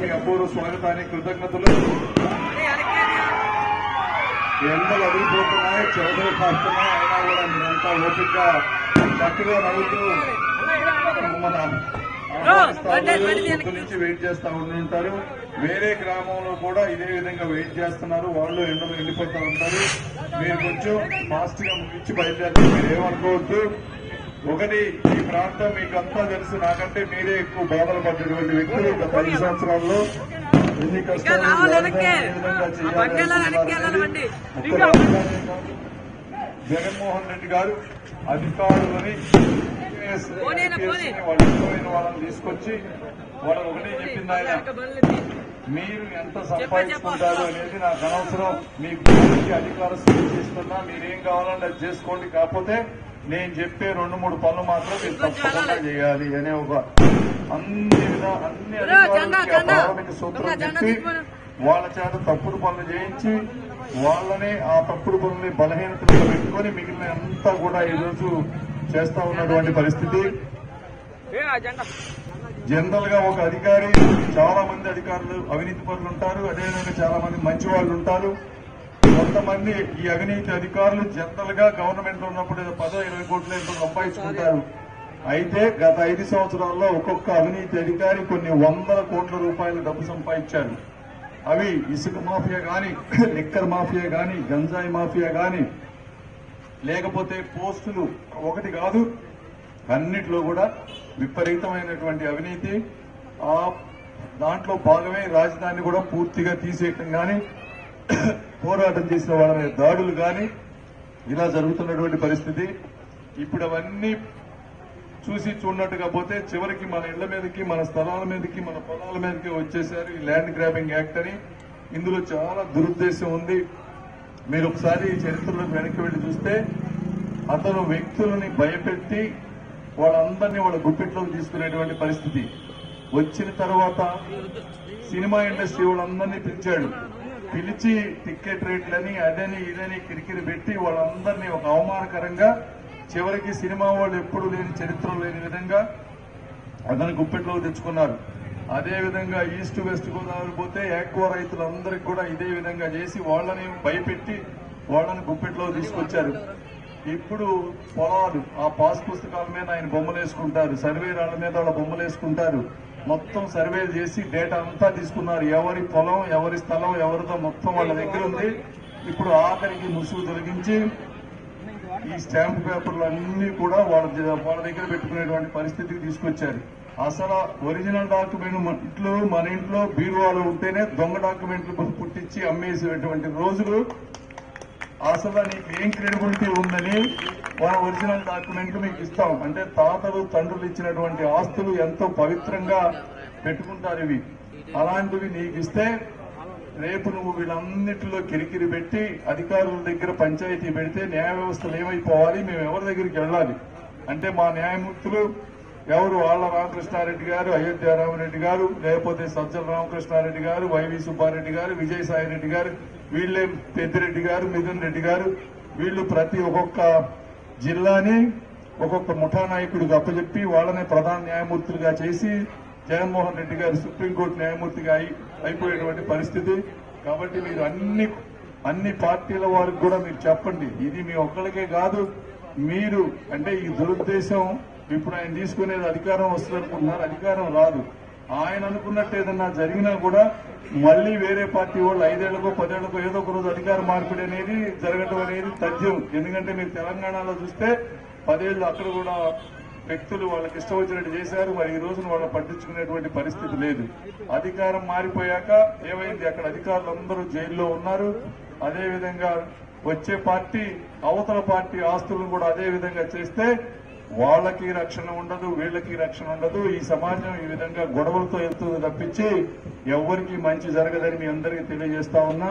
మీ అపూర్వ స్వాగతానికి కృతజ్ఞతలు. ఎండలు అదిరిపోతున్నాయి చౌదరి కాస్తున్నాయి అయినా కూడా మీరంతా ఓపిక చక్కగా నవ్వుతూ నుంచి వెయిట్ చేస్తా ఉంటారు వేరే గ్రామంలో కూడా ఇదే విధంగా వెయిట్ చేస్తున్నారు. వాళ్ళు ఎండలు వెళ్ళిపోతా ఉంటారు మీరు కొంచెం ఫాస్ట్గా ముగించి బయలుదేరి మీరు ఏమనుకోవద్దు. ఒకటి ఈ ప్రాంతం మీకు అంతా తెలుసు. నాకంటే మీరే ఎక్కువ బాధలు పడ్డటువంటి వ్యక్తులు గత ఐదు సంవత్సరాల్లో ఎన్ని కష్టాలు. జగన్మోహన్ రెడ్డి గారు అధికారులని. వాళ్ళ వాళ్ళని తీసుకొచ్చి వాళ్ళు ఒకటే చెప్పింది ఆయన. మీరు ఎంత సంపాదించుకుంటారు అనేది నాకు అనవసరం. మీకు ఎవరికి అధికారం చేస్తున్నా మీరేం కావాలంటే అది చేసుకోండి. కాకపోతే నేను చెప్పే రెండు మూడు పనులు మాత్రం మీరు తప్పకుండా చేయాలి అనే ఒక అన్ని విధా అన్ని అధికారులకి సూత్రం చెప్పి. వాళ్ళ చేత తప్పుడు పనులు చేయించి వాళ్ళని ఆ తప్పుడు పనుల్ని బలహీనతలుగా పెట్టుకొని మిగిలిన అంతా కూడా ఈరోజు చేస్తా ఉన్నటువంటి పరిస్థితి. జనరల్గా ఒక అధికారి చాలా మంది అధికారులు అవినీతి పనులు ఉంటారు. అదేవిధంగా చాలా మంది మంచి వాళ్ళు ఉంటారు. కొంతమంది ఈ అవినీతి అధికారులు జనరల్గా గవర్నమెంట్లో ఉన్నప్పుడు ఏదో పదో ఇరవై కోట్లు ఎంతో సంపాదించుకుంటారు. అయితే గత ఐదు సంవత్సరాల్లో ఒక్కొక్క అవినీతి అధికారి కొన్ని వందల కోట్ల రూపాయల డబ్బు సంపాదించారు అవి ఇసుక మాఫియా గాని లిక్కర్ మాఫియా గాని గంజాయి మాఫియా గాని లేకపోతే పోస్టులు ఒకటి కాదు అన్నిట్లో కూడా విపరీతమైనటువంటి అవినీతి. ఆ దాంట్లో భాగమే రాజధాని కూడా పూర్తిగా తీసేయటం కానీ పోరాటం చేసిన వాళ్ళ మీద దాడులు కానీ ఇలా జరుగుతున్నటువంటి పరిస్థితి. ఇప్పుడు అవన్నీ చూసి చూడనట్టుగా పోతే చివరికి మన ఇళ్ళ మీదకి మన స్థలాల మీదకి మన పొలాల మీదకి వచ్చేసారు ఈ ల్యాండ్ గ్రాబింగ్ యాక్ట్ అని. ఇందులో చాలా దురుద్దేశం ఉంది. మీరు ఒకసారి ఈ చరిత్రలోకి వెనక్కి వెళ్ళి చూస్తే అతను వ్యక్తులని భయపెట్టి వాళ్ళందరినీ వాళ్ళ గుప్పిట్లోకి తీసుకునేటువంటి పరిస్థితి. వచ్చిన తర్వాత సినిమా ఇండస్ట్రీ వాళ్ళందరినీ పిలిచాడు. పిలిచి టికెట్ రేట్లని అదని ఇదని కిరికిరి పెట్టి వాళ్ళందరినీ ఒక అవమానకరంగా చివరికి సినిమా వాళ్ళు ఎప్పుడు లేని చరిత్ర లేని విధంగా అతని గుప్పెట్లోకి తెచ్చుకున్నారు. అదే విధంగా ఈస్ట్ వెస్ట్ గోదావరి పోతే ఎక్కువ రైతులందరికీ కూడా ఇదే విధంగా చేసి వాళ్ళని భయపెట్టి వాళ్ళని గుప్పెట్లో తీసుకొచ్చారు. ఇప్పుడు పొలాలు ఆ పాస్ పుస్తకాల మీద ఆయన బొమ్మలు వేసుకుంటారు సర్వే వాళ్ళ మీద వాళ్ళ బొమ్మలు వేసుకుంటారు. మొత్తం సర్వే చేసి డేటా అంతా తీసుకున్నారు. ఎవరి పొలం ఎవరి స్థలం ఎవరితో మొత్తం వాళ్ళ దగ్గర ఉంది. ఇప్పుడు ఆఖరికి ముసుగు తొలగించి ఈ స్టాంప్ పేపర్లు అన్ని కూడా వాళ్ళ వాళ్ళ దగ్గర పెట్టుకునేటువంటి పరిస్థితికి తీసుకొచ్చారు. అసలు ఒరిజినల్ డాక్యుమెంట్లు మన ఇంట్లో బీరువాలో ఉంటేనే దొంగ డాక్యుమెంట్లు పుట్టించి అమ్మేసేటువంటి రోజులు అసలు నీకు ఏం క్రెడిబిలిటీ ఉందని మనం ఒరిజినల్ డాక్యుమెంట్ మీకు ఇస్తాం. అంటే తాతలు తండ్రులు ఇచ్చినటువంటి ఆస్తులు ఎంతో పవిత్రంగా పెట్టుకుంటారు ఇవి. అలాంటివి నీకు ఇస్తే రేపు నువ్వు వీళ్ళన్నిటిలో కిరికిరి పెట్టి అధికారుల దగ్గర పంచాయతీ పెడితే న్యాయ వ్యవస్థలు ఏమైపోవాలి? మేము ఎవరి దగ్గరికి వెళ్ళాలి? అంటే మా న్యాయమూర్తులు ఎవరు? ఆళ్ళ రామకృష్ణారెడ్డి గారు అయోధ్య రామరెడ్డి గారు లేకపోతే సజ్జల రామకృష్ణారెడ్డి గారు వైవి సుబ్బారెడ్డి గారు విజయసాయి రెడ్డి గారు వీళ్ళే పెద్దిరెడ్డి గారు మిథున్ రెడ్డి గారు వీళ్ళు ప్రతి ఒక్కొక్క జిల్లాని ఒక్కొక్క ముఠా నాయకుడికి అప్పచెప్పి వాళ్ళనే ప్రధాన న్యాయమూర్తులుగా చేసి జగన్మోహన్ రెడ్డి గారు సుప్రీంకోర్టు న్యాయమూర్తిగా అయి- అయిపోయేటువంటి పరిస్థితి. కాబట్టి మీరు అన్ని అన్ని పార్టీల వారికి కూడా మీరు చెప్పండి. ఇది మీ ఒక్కరికే కాదు మీరు అంటే ఈ దురుద్దేశం ఇప్పుడు ఆయన తీసుకునేది అధికారం వస్తుంది అనుకుంటున్నారు అధికారం రాదు. ఆయన అనుకున్నట్టు ఏదన్నా జరిగినా కూడా మళ్ళీ వేరే పార్టీ వాళ్ళు ఐదేళ్ళకో పదేళ్ళకో ఏదో ఒక రోజు అధికార మార్పిడి అనేది జరగడం అనేది తథ్యం. ఎందుకంటే మీరు తెలంగాణలో చూస్తే పదేళ్ళు అక్కడ కూడా వ్యక్తులు వాళ్ళకి ఇష్టం వచ్చినట్టు చేశారు. మరి ఈ రోజున వాళ్ళు పట్టించుకునేటువంటి పరిస్థితి లేదు. అధికారం మారిపోయాక ఏమైంది? అక్కడ అధికారులు అందరూ జైల్లో ఉన్నారు. అదేవిధంగా వచ్చే పార్టీ అవతల పార్టీ ఆస్తులను కూడా అదే విధంగా చేస్తే వాళ్ళకి రక్షణ ఉండదు వీళ్ళకి రక్షణ ఉండదు. ఈ సమాజం ఈ విధంగా గొడవలతో వెళ్తుంది తప్పించి ఎవరికి మంచి జరగదని మీ అందరికీ తెలియజేస్తా ఉన్నా.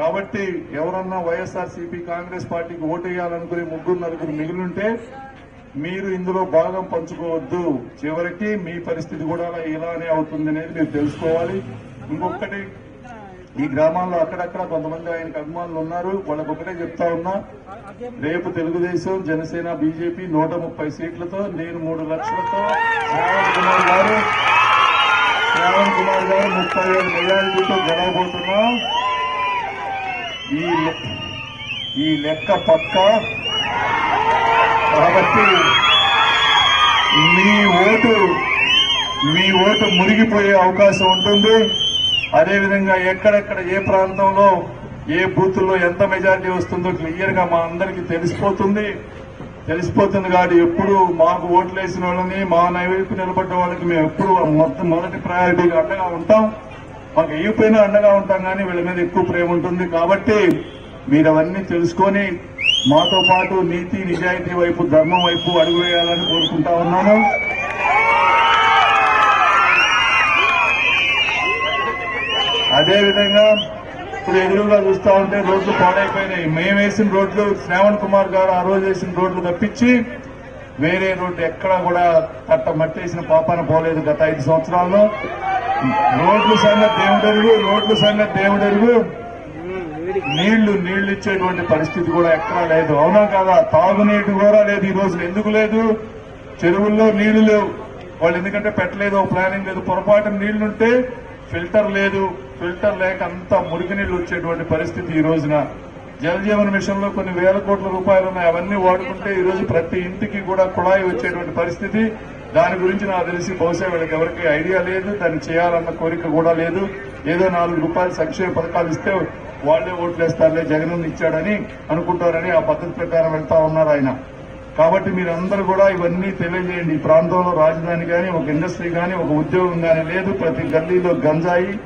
కాబట్టి ఎవరన్నా వైఎస్ఆర్ సిపి కాంగ్రెస్ పార్టీకి ఓటేయాలనుకుని ముగ్గురు నలుగురు మిగిలింటే మీరు ఇందులో భాగం పంచుకోవద్దు. చివరికి మీ పరిస్థితి కూడా ఇలానే అవుతుంది అనేది మీరు తెలుసుకోవాలి. ఇంకొకటి ఈ గ్రామాల్లో అక్కడక్కడ కొంతమంది ఆయనకు అభిమానులు ఉన్నారు. వాళ్ళకు ఒకటే చెప్తా ఉన్నా రేపు తెలుగుదేశం జనసేన బీజేపీ నూట ముప్పై సీట్లతో నేను మూడు లక్షలతో శ్రావణ్ కుమార్ గారు కుమార్ గారు ముప్పై ఏడు మెజారిటీతో గెలవబోతున్నాం. ఈ లె- ఈ లెక్క పక్క కాబట్టి మీ ఓటు మీ ఓటు మురిగిపోయే అవకాశం ఉంటుంది. అదేవిధంగా ఎక్కడెక్కడ ఏ ప్రాంతంలో ఏ బూతుల్లో ఎంత మెజార్టీ వస్తుందో క్లియర్గా మా అందరికీ తెలిసిపోతుంది. తెలిసిపోతుంది కాబట్టి ఎప్పుడు మాకు ఓట్లు వేసిన వాళ్ళని మా వైపు నిలబడ్డ వాళ్ళకి మేము ఎప్పుడు మొత్తం మొదటి ప్రయారిటీగా అండగా ఉంటాం. మాకు వేయకపోయినా అండగా ఉంటాం కానీ వీళ్ళ మీద ఎక్కువ ప్రేమ ఉంటుంది కాబట్టి మీరు అవన్నీ తెలుసుకొని మాతో పాటు నీతి నిజాయితీ వైపు ధర్మం వైపు అడుగు వేయాలని కోరుకుంటా ఉన్నాను. అదేవిధంగా ఇప్పుడు ఎదురుగా చూస్తా ఉంటే రోడ్లు పాడైపోయినాయి. మేము వేసిన రోడ్లు శ్రావణ్ కుమార్ గారు ఆ రోజు వేసిన రోడ్లు తప్పించి వేరే రోడ్డు ఎక్కడా కూడా కట్ట మట్టేసిన పాపాన పోలేదు గత ఐదు సంవత్సరాల్లో. రోడ్లు సంగతి దేవుడెరుగు రోడ్లు సంగతి దేవుడెరుగు. నీళ్ళు నీళ్ళు ఇచ్చేటువంటి పరిస్థితి కూడా ఎక్కడా లేదు. అవునా కదా? తాగునీటి కూడా లేదు ఈ రోజున ఎందుకు లేదు? చెరువుల్లో నీళ్ళు లేవు. వాళ్ళు ఎందుకంటే పెట్టలేదు ఒక ప్లానింగ్ లేదు. పొరపాటు నీళ్ళుంటే ఫిల్టర్ లేదు. ఫిల్టర్ లేక అంత మురికి నీళ్ళు వచ్చేటువంటి పరిస్థితి ఈ రోజున. జల మిషన్లో కొన్ని వేల కోట్ల రూపాయలు ఉన్నాయి. అవన్నీ వాడుకుంటే ఈ రోజు ప్రతి ఇంటికి కూడా కుళాయి వచ్చేటువంటి పరిస్థితి. దాని గురించి నాకు తెలిసి బహుశా వీళ్ళకి ఎవరికి ఐడియా లేదు. దాన్ని చేయాలన్న కోరిక కూడా లేదు. ఏదో నాలుగు రూపాయలు సంక్షేమ పథకాలు ఇస్తే వాళ్ళే ఓట్లేస్తారులే జగన్ ఇచ్చాడని అనుకుంటారని ఆ పద్ధతి ప్రకారం వెళ్తా ఉన్నారు ఆయన. కాబట్టి మీరందరూ కూడా ఇవన్నీ తెలియజేయండి. ఈ ప్రాంతంలో రాజధాని కానీ ఒక ఇండస్ట్రీ కానీ ఒక ఉద్యోగం కానీ లేదు. ప్రతి గల్లీలో గంజాయి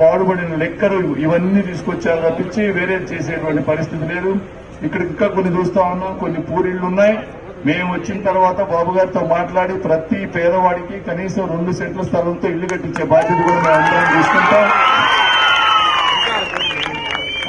పాడుబడిన లెక్కలు ఇవన్నీ తీసుకొచ్చారు తప్పించి వేరే చేసేటువంటి పరిస్థితి లేదు. ఇక్కడ ఇంకా కొన్ని చూస్తా ఉన్నాం కొన్ని పూరిళ్ళు ఉన్నాయి. మేము వచ్చిన తర్వాత బాబు గారితో మాట్లాడి ప్రతి పేదవాడికి కనీసం రెండు సెంట్ల స్థలంతో ఇల్లు కట్టించే బాధ్యత కూడా మేము అందరం తీసుకుంటాం.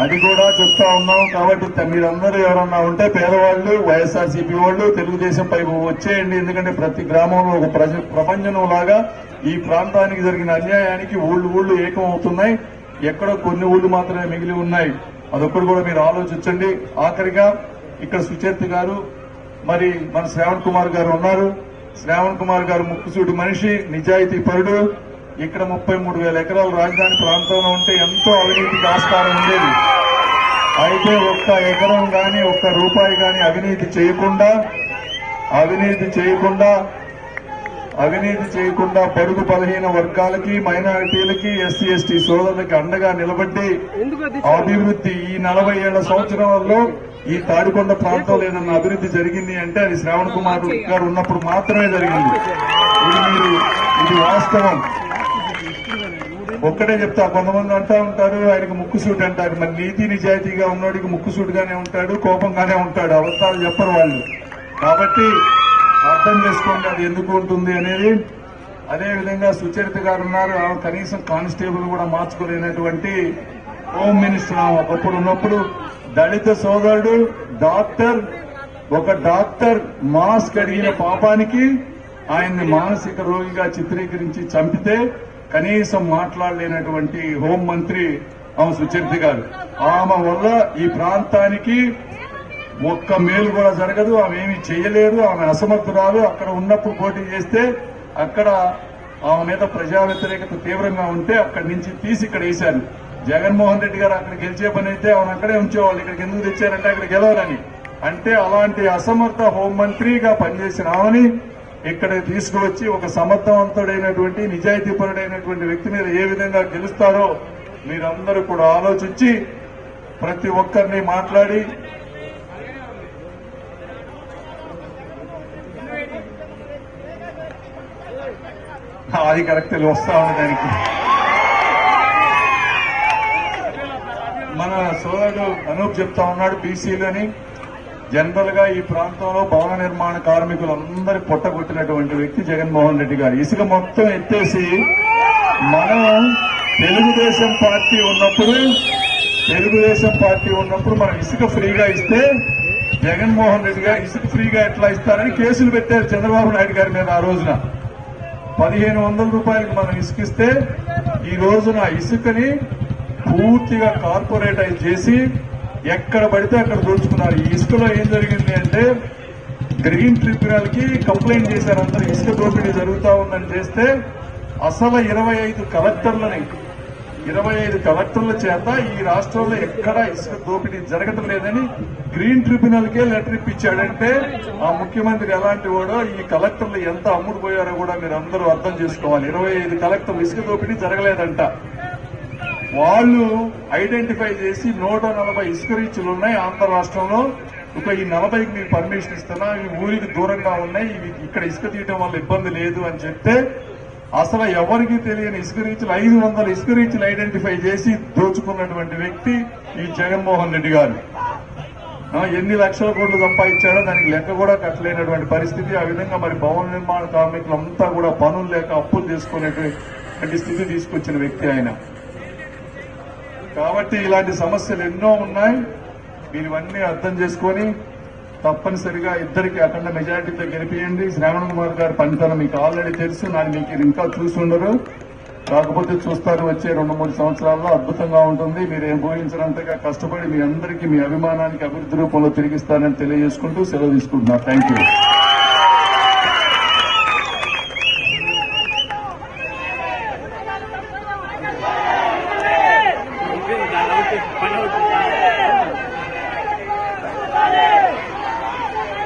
అది కూడా చెప్తా ఉన్నాం. కాబట్టి మీరందరూ ఎవరన్నా ఉంటే పేదవాళ్ళు వైఎస్ఆర్సీపీ వాళ్ళు తెలుగుదేశం పైపు వచ్చేయండి. ఎందుకంటే ప్రతి గ్రామంలో ఒక ప్రజ ప్రపంచం లాగా ఈ ప్రాంతానికి జరిగిన అన్యాయానికి ఊళ్ళు ఊళ్ళు ఏకం అవుతున్నాయి ఎక్కడో కొన్ని ఊళ్ళు మాత్రమే మిగిలి ఉన్నాయి. అదొక్కటి కూడా మీరు ఆలోచించండి. ఆఖరిగా ఇక్కడ సుచేత్ గారు మరి మన శ్రావణ్ కుమార్ గారు ఉన్నారు. శ్రావణ్ కుమార్ గారు ముక్కుసూటి మనిషి నిజాయితీ పరుడు. ఇక్కడ ముప్పై మూడు వేల ఎకరాల రాజధాని ప్రాంతంలో ఉంటే ఎంతో అవినీతికి ఆస్కారం ఉండేది. అయితే ఒక్క ఎకరం కానీ ఒక్క రూపాయి కానీ అవినీతి చేయకుండా అవినీతి చేయకుండా అవినీతి చేయకుండా పరుగు బలహీన వర్గాలకి మైనారిటీలకి ఎస్సీ ఎస్టీ సోదరులకి అండగా నిలబడి అభివృద్ధి ఈ నలభై ఏళ్ళ సంవత్సరాల్లో ఈ తాడికొండ ప్రాంతంలో ఏదన్నా అభివృద్ధి జరిగింది అంటే అది శ్రావణ్ కుమార్ గారు ఉన్నప్పుడు మాత్రమే జరిగింది. ఇది మీరు ఇది వాస్తవం. ఒక్కడే చెప్తా కొంతమంది అంటా ఉంటారు ఆయనకు ముక్కుసూటి అంటారు. మరి నీతి నిజాయితీగా ఉన్నోడికి ముక్కుసూటిగానే ఉంటాడు కోపంగానే ఉంటాడు. అవతారాలు చెప్పరు వాళ్ళు. కాబట్టి అర్థం చేసుకోండి అది ఎందుకు ఉంటుంది అనేది. అదేవిధంగా సుచరిత గారు ఉన్నారు ఆమె కనీసం కానిస్టేబుల్ కూడా మార్చుకోలేనటువంటి హోమ్ మినిస్టర్ ఆమె ఒకప్పుడు ఉన్నప్పుడు. దళిత సోదరుడు డాక్టర్ ఒక డాక్టర్ మాస్క్ అడిగిన పాపానికి ఆయన్ని మానసిక రోగిగా చిత్రీకరించి చంపితే కనీసం మాట్లాడలేనటువంటి హోంమంత్రి ఆమె సుచరిత గారు. ఆమె వల్ల ఈ ప్రాంతానికి ఒక్క మేలు కూడా జరగదు ఆమె ఏమి చేయలేదు ఆమె అసమర్థురాలు. అక్కడ ఉన్నప్పుడు పోటీ చేస్తే అక్కడ ఆమె మీద ప్రజా వ్యతిరేకత తీవ్రంగా ఉంటే అక్కడి నుంచి తీసి ఇక్కడ వేశారు. జగన్మోహన్ రెడ్డి గారు అక్కడ గెలిచే పని అయితే ఆమె అక్కడే ఉంచేవాళ్ళు. ఇక్కడికి ఎందుకు తెచ్చారంటే అక్కడ గెలవరని అంటే అలాంటి అసమర్థ హోంమంత్రిగా పనిచేసిన ఆమెని ఇక్కడ తీసుకువచ్చి ఒక సమర్థవంతుడైనటువంటి నిజాయితీపరుడైనటువంటి వ్యక్తి మీద ఏ విధంగా గెలుస్తారో మీరందరూ కూడా ఆలోచించి ప్రతి ఒక్కరిని మాట్లాడి అది కరెక్ట్లు వస్తా ఉంది దానికి. మన సోదరుడు అనూప్ చెప్తా ఉన్నాడు బీసీలని. జనరల్గా ఈ ప్రాంతంలో భవన నిర్మాణ కార్మికులందరి పొట్టగొట్టినటువంటి వ్యక్తి జగన్మోహన్ రెడ్డి గారు. ఇసుక మొత్తం ఎత్తేసి మనం తెలుగుదేశం పార్టీ ఉన్నప్పుడు తెలుగుదేశం పార్టీ ఉన్నప్పుడు మనం ఇసుక ఫ్రీగా ఇస్తే జగన్మోహన్ రెడ్డి గారు ఇసుక ఫ్రీగా ఎట్లా ఇస్తారని కేసులు పెట్టారు చంద్రబాబు నాయుడు గారి మీద ఆ రోజున. పదిహేను వందల రూపాయలకు మనం ఇసుకిస్తే ఈ రోజున ఇసుకని పూర్తిగా కార్పొరేటైజ్ చేసి ఎక్కడ పడితే అక్కడ దోచుకున్నారు. ఈ ఇసుకలో ఏం జరిగింది అంటే గ్రీన్ ట్రిబ్యునల్కి కంప్లైంట్ చేశారు అందరూ ఇసుక దోపిడీ జరుగుతూ ఉందని చేస్తే అసలు ఇరవై ఐదు కలెక్టర్లని ఇరవై ఐదు కలెక్టర్ల చేత ఈ రాష్ట్రంలో ఎక్కడా ఇసుక దోపిడీ జరగటం లేదని గ్రీన్ ట్రిబ్యునల్కే లెటర్ ఇప్పించాడంటే ఆ ముఖ్యమంత్రి ఎలాంటి వాడో ఈ కలెక్టర్లు ఎంత అమ్ముడు పోయారో కూడా మీరు అందరూ అర్థం చేసుకోవాలి. ఇరవై ఐదు కలెక్టర్లు ఇసుక దోపిడీ జరగలేదంట. వాళ్ళు ఐడెంటిఫై చేసి నూట నలభై ఇసుక రీచ్లు ఉన్నాయి ఆంధ్ర రాష్ట్రంలో. ఒక ఈ నలభైకి మీకు పర్మిషన్ ఇస్తున్నా ఇవి ఊరికి దూరంగా ఉన్నాయి ఇవి ఇక్కడ ఇసుక తీయటం వల్ల ఇబ్బంది లేదు అని చెప్తే అసలు ఎవరికి తెలియని ఇసుక రీచ్లు ఐదు వందల ఇసుక రీచ్లు ఐడెంటిఫై చేసి దోచుకున్నటువంటి వ్యక్తి ఈ జగన్మోహన్ రెడ్డి గారు. ఎన్ని లక్షల కోట్లు సంపాదించాడో దానికి లెక్క కూడా కట్టలేనటువంటి పరిస్థితి. ఆ విధంగా మరి భవన నిర్మాణ కార్మికులంతా కూడా పనులు లేక అప్పులు చేసుకునేటువంటి స్థితి తీసుకొచ్చిన వ్యక్తి ఆయన. కాబట్టి ఇలాంటి సమస్యలు ఎన్నో ఉన్నాయి. మీరు ఇవన్నీ అర్థం చేసుకొని తప్పనిసరిగా ఇద్దరికి అఖండ మెజారిటీతో గెలిపియండి. శ్రావణ్ కుమార్ గారి పనితనం మీకు ఆల్రెడీ తెలుసు. నాకు మీకు ఇంకా చూసి ఉండరు. కాకపోతే చూస్తారు వచ్చే రెండు మూడు సంవత్సరాల్లో అద్భుతంగా ఉంటుంది. మీరు ఏం ఊహించినంతగా కష్టపడి మీ అందరికీ మీ అభిమానానికి అభివృద్ధి రూపంలో తిరిగిస్తానని తెలియజేసుకుంటూ సెలవు తీసుకుంటున్నారు థ్యాంక్ యూ